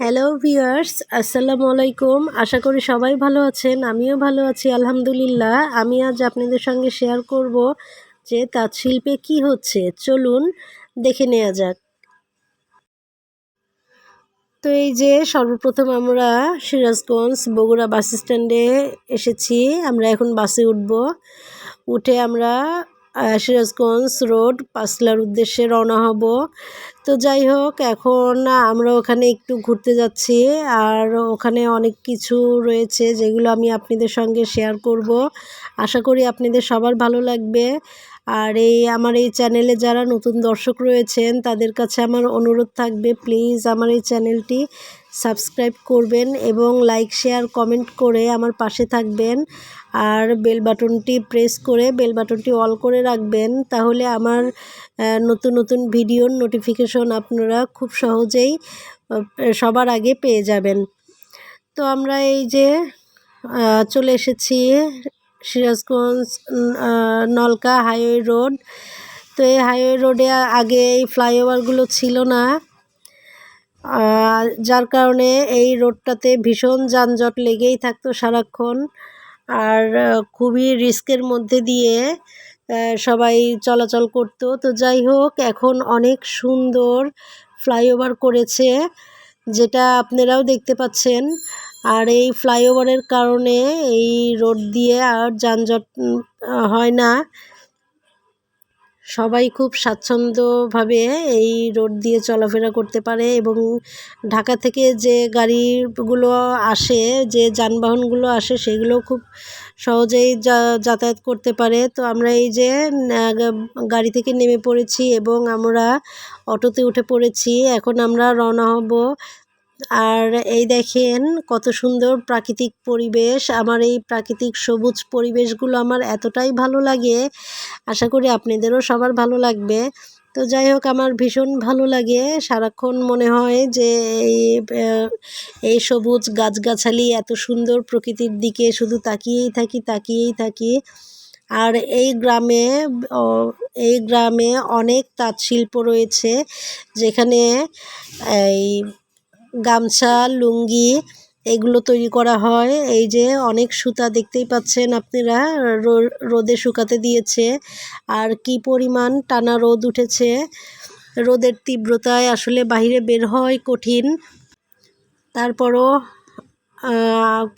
Hello viewers আসসালামু আলাইকুম আশা করি সবাই ভালো আছেন। আমিও ভালো আছি, আলহামদুলিল্লাহ। আমি আজ আপনাদের সঙ্গে শেয়ার করব যে তাঁত শিল্পে কী হচ্ছে। চলুন দেখে নেওয়া যাক। তো এই যে সর্বপ্রথম আমরা সিরাজগঞ্জ বগুড়া বাস স্ট্যান্ডে এসেছি। আমরা এখন বাসে উঠব। উঠে আমরা সিরাজগঞ্জ রোড পাসলার উদ্দেশ্যে রওনা হব। তো যাই হোক, এখন আমরা ওখানে একটু ঘুরতে যাচ্ছি আর ওখানে অনেক কিছু রয়েছে যেগুলো আমি আপনাদের সঙ্গে শেয়ার করব। আশা করি আপনাদের সবার ভালো লাগবে। আর এই আমার এই চ্যানেলে যারা নতুন দর্শক রয়েছেন, তাদের কাছে আমার অনুরোধ থাকবে, প্লিজ আমার এই চ্যানেলটি সাবস্ক্রাইব করবেন এবং লাইক, শেয়ার, কমেন্ট করে আমার পাশে থাকবেন। আর বেল বাটনটি প্রেস করে, বেল বাটনটি অল করে রাখবেন, তাহলে আমার নতুন নতুন ভিডিওর নোটিফিকেশন আপনারা খুব সহজেই সবার আগে পেয়ে যাবেন। তো আমরা এই যে চলে এসেছি সিরাজগঞ্জ নলকা হাইওয়ে রোড। তো এই হাইওয়ে রোডে আগে এই ফ্লাইওভারগুলো ছিল না। যার কারণে এই রোডটাতে ভীষণ যানজট লেগেই থাকতো সারাক্ষণ। আর খুবই রিস্কের মধ্যে দিয়ে সবাই চলাচল করতো। তো যাই হোক, এখন অনেক সুন্দর ফ্লাইওভার করেছে, যেটা আপনারাও দেখতে পাচ্ছেন। আর এই ফ্লাইওভারের কারণে এই রোড দিয়ে আর যানজট হয় না। সবাই খুব স্বাচ্ছন্দ্যভাবে এই রোড দিয়ে চলাফেরা করতে পারে এবং ঢাকা থেকে যে গাড়িগুলো আসে, যে যানবাহনগুলো আসে সেগুলো খুব সহজেই যাতায়াত করতে পারে। তো আমরা এই যে গাড়ি থেকে নেমে পড়েছি এবং আমরা অটোতে উঠে পড়েছি। এখন আমরা রওনা হব আর এই দেখেন কত সুন্দর প্রাকৃতিক পরিবেশ। আমার এই প্রাকৃতিক সবুজ পরিবেশগুলো আমার এতটাই ভালো লাগে। আশা করি আপনাদেরও সবার ভালো লাগবে। তো যাই হোক, আমার ভীষণ ভালো লাগে। সারাক্ষণ মনে হয় যে এই এই সবুজ গাছগাছালি এত সুন্দর প্রকৃতির দিকে শুধু তাকিয়েই থাকি তাকিয়েই থাকি। আর এই গ্রামে এই গ্রামে অনেক তাঁত শিল্প রয়েছে, যেখানে এই গামছা, লুঙ্গি এগুলো তৈরি করা হয়। এই যে অনেক সুতা দেখতেই পাচ্ছেন আপনারা রোদে শুকাতে দিয়েছে। আর কি পরিমাণ টানা রোদ উঠেছে, রোদের তীব্রতায় আসলে বাহিরে বের হয় কঠিন। তারপরও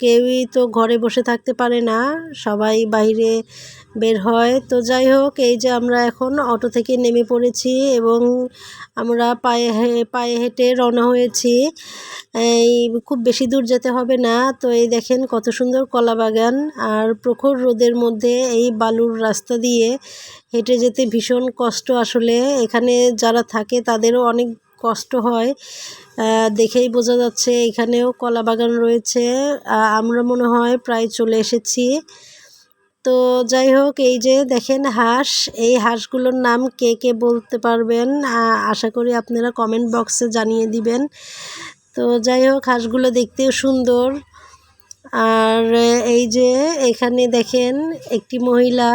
কেউই তো ঘরে বসে থাকতে পারে না, সবাই বাইরে বের হয়। তো যাই হোক, এই যে আমরা এখন অটো থেকে নেমে পড়েছি এবং আমরা পায়ে পায়ে হেঁটে রওনা হয়েছি। এই খুব বেশি দূর যেতে হবে না। তো এই দেখেন কত সুন্দর কলা বাগান আর প্রখর রোদের মধ্যে এই বালুর রাস্তা দিয়ে হেঁটে যেতে ভীষণ কষ্ট আসলে। এখানে যারা থাকে তাদেরও অনেক কষ্ট হয় দেখেই বোঝা যাচ্ছে এখানেও কলা বাগান রয়েছে। আমরা মনে হয় প্রায় চলে এসেছি। তো যাই হোক, এই যে দেখেন হাঁস, এই হাঁসগুলোর নাম কে কে বলতে পারবেন? আশা করি আপনারা কমেন্ট বক্সে জানিয়ে দিবেন। তো যাই হোক, হাঁসগুলো দেখতেও সুন্দর। আর এই যে এখানে দেখেন একটি মহিলা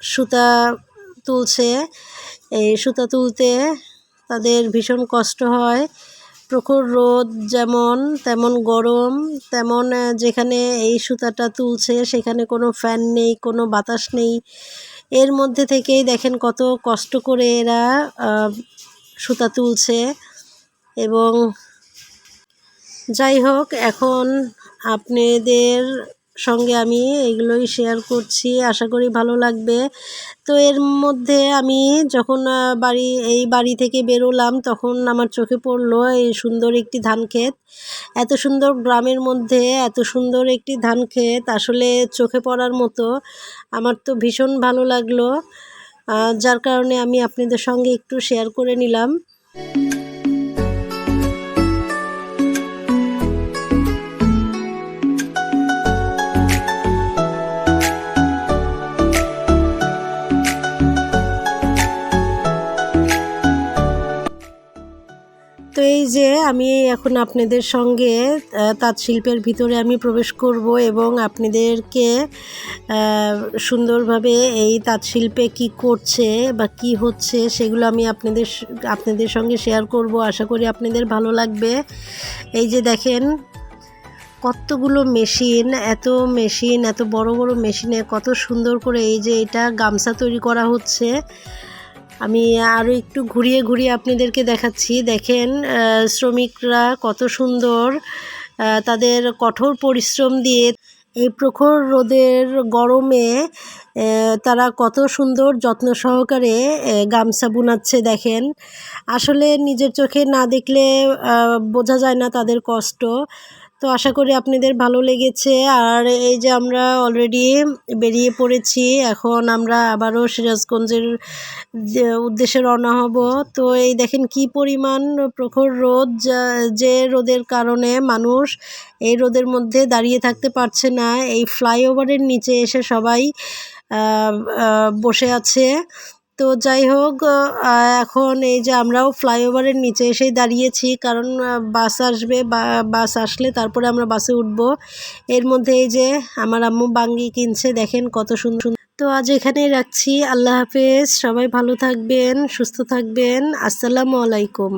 সুতা তুলছে। এই সুতা তুলতে তাদের ভীষণ কষ্ট হয়। প্রখর রোদ যেমন, তেমন গরম, তেমন যেখানে এই সুতাটা তুলছে, সেখানে কোনো ফ্যান নেই, কোনো বাতাস নেই। এর মধ্যে থেকেই দেখেন কত কষ্ট করে এরা সুতা তুলছে এবং যাই হোক, এখন আপনাদের সঙ্গে আমি এগুলোই শেয়ার করছি, আশা করি ভালো লাগবে। তো এর মধ্যে আমি যখন বাড়ি, এই বাড়ি থেকে বেরোলাম, তখন আমার চোখে পড়ল এই সুন্দর একটি ধান ক্ষেত। এত সুন্দর গ্রামের মধ্যে এত সুন্দর একটি ধান ক্ষেত, আসলে চোখে পড়ার মতো। আমার তো ভীষণ ভালো লাগল। যার কারণে আমি আপনাদের সঙ্গে একটু শেয়ার করে নিলাম। তো এই যে আমি এখন আপনাদের সঙ্গে তাঁত শিল্পের ভিতরে আমি প্রবেশ করব এবং আপনাদেরকে সুন্দরভাবে এই তাঁত শিল্পে কী করছে বা কি হচ্ছে সেগুলো আমি আপনাদের আপনাদের সঙ্গে শেয়ার করব। আশা করি আপনাদের ভালো লাগবে। এই যে দেখেন, কতগুলো মেশিন এত মেশিন এত বড় বড় মেশিনে কত সুন্দর করে এই যে এটা গামছা তৈরি করা হচ্ছে। আমি আরও একটু ঘুরিয়ে ঘুরিয়ে আপনাদেরকে দেখাচ্ছি। দেখেন শ্রমিকরা কত সুন্দর তাদের কঠোর পরিশ্রম দিয়ে এই প্রখর রোদের গরমে তারা কত সুন্দর যত্ন সহকারে গামছা বুনাচ্ছে দেখেন। আসলে নিজের চোখে না দেখলে বোঝা যায় না তাদের কষ্ট। তো আশা করি আপনাদের ভালো লেগেছে। আর এই যে আমরা অলরেডি বেরিয়ে পড়েছি, এখন আমরা আবারও সিরাজগঞ্জের উদ্দেশ্যে রওনা হব। তো এই দেখেন কি পরিমাণ প্রখর রোদ, যা- রোদের কারণে মানুষ এই রোদের মধ্যে দাঁড়িয়ে থাকতে পারছে না। এই ফ্লাইওভারের নিচে এসে সবাই বসে আছে। তো যাই হোক এখন এই যে আমরাও ফ্লাইওভারের নিচে এসেই দাঁড়িয়েছি, কারণ বাস আসবে, বা, বাস আসলে তারপরে আমরা বাসে উঠব। এর মধ্যে এই যে আমার আম্মু বাঙ্গি কিনছে, দেখেন কত সুন্দর। তো আজ এখানেই রাখছি, আল্লাহ হাফেজ, সবাই ভালো থাকবেন, সুস্থ থাকবেন, আসসালামু আলাইকুম।